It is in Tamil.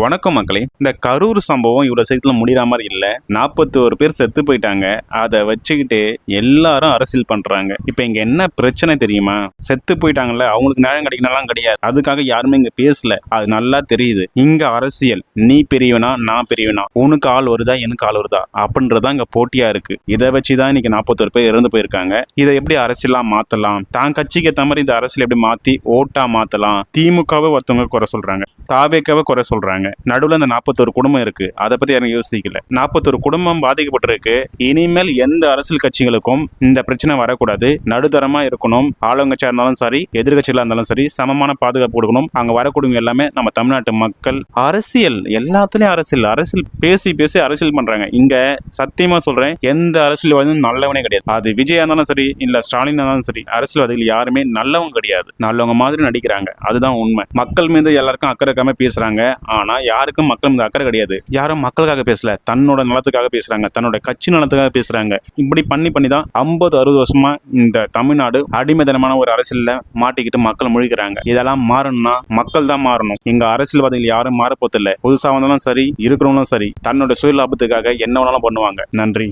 வணக்கம் மக்களே. இந்த கரூர் சம்பவம் இவ்வளவு சீக்கிரத்தில் முடிகிற மாதிரி இல்லை. நாற்பத்தி ஒரு பேர் செத்து போயிட்டாங்க. அதை வச்சுக்கிட்டு எல்லாரும் அரசியல் பண்றாங்க. இப்போ இங்க என்ன பிரச்சனை தெரியுமா? செத்து போயிட்டாங்கல்ல அவங்களுக்கு நியாயம் கிடைக்கணும்லாம் கிடையாது. அதுக்காக யாருமே இங்க பேசல. அது நல்லா தெரியுது. இங்க அரசியல். நீ பெரியவனா நான் பெரியவனா. உனக்கு ஆள் வருதா எனக்கு ஆள் வருதா? அப்படின்றதா இங்க போட்டியா இருக்கு. இதை வச்சு தான் இன்னைக்கு நாற்பத்தொரு பேர் இறந்து போயிருக்காங்க. இதை எப்படி அரசியலா மாத்தலாம்? தான் கட்சிக்கு ஏற்ற மாதிரி இந்த அரசியல் எப்படி மாத்தி ஓட்டா மாத்தலாம்? திமுகவை ஒருத்தவங்க குறை சொல்றாங்க. தாவேக்காவை குறை இருக்காங்க நடுவில் அந்த நாற்பத்தொரு குடும்பம் இருக்கு. அதை பத்தி யாரும் யோசிக்கல. நாற்பத்தொரு குடும்பம் பாதிக்கப்பட்டிருக்கு. இனிமேல் எந்த அரசியல் கட்சிகளுக்கும் இந்த பிரச்சனை வரக்கூடாது. நடுத்தரமா இருக்கணும். ஆளுங்கட்சியா இருந்தாலும் சரி எதிர்கட்சிகளா இருந்தாலும் சரி சமமான பாதுகாப்பு கொடுக்கணும். அங்க வரக்கூடிய எல்லாமே நம்ம தமிழ்நாட்டு மக்கள். அரசியல் எல்லாத்துலயும் அரசியல். அரசியல் பேசி பேசி அரசியல் பண்றாங்க. இங்க சத்தியமா சொல்றேன் எந்த அரசியல்வாதியும் நல்லவனே கிடையாது. அது விஜயா இருந்தாலும் சரி இல்ல ஸ்டாலின் இருந்தாலும் சரி அரசியல்வாதிகள் யாருமே நல்லவங்க கிடையாது. நல்லவங்க மாதிரி நடிக்கிறாங்க. அதுதான் உண்மை. மக்கள் மீது எல்லாருக்கும் அக்கறை இருக்காம பேசுறாங்க. ஆனா யாருக்கும் மக்கள் மீது அக்கறை கிடையாது. யாரும் மக்களுக்காக பேசல. தன்னோட நலத்துக்காக பேசுறாங்க. தன்னோட கட்சி நலத்துக்காக பேசுறாங்க. இப்படி பண்ணி பண்ணி தான் ஐம்பது அறுபது வருஷமா இந்த தமிழ்நாடு அடிமைதனமான ஒரு அரசியலில் மாட்டிக்கிட்டு மக்கள் முழிக்கிறாங்க. இதெல்லாம் மாறணும்னா மக்கள் தான் மாறணும். இங்க அரசியல்வாதிகள் யாரும் மாறப்போதில்லை புதுசா வந்தாலும் சரி இருக்கிறவங்களும் சரி தன்னோட சுய லாபத்துக்காக என்ன வேணாலும் பண்ணுவாங்க. நன்றி.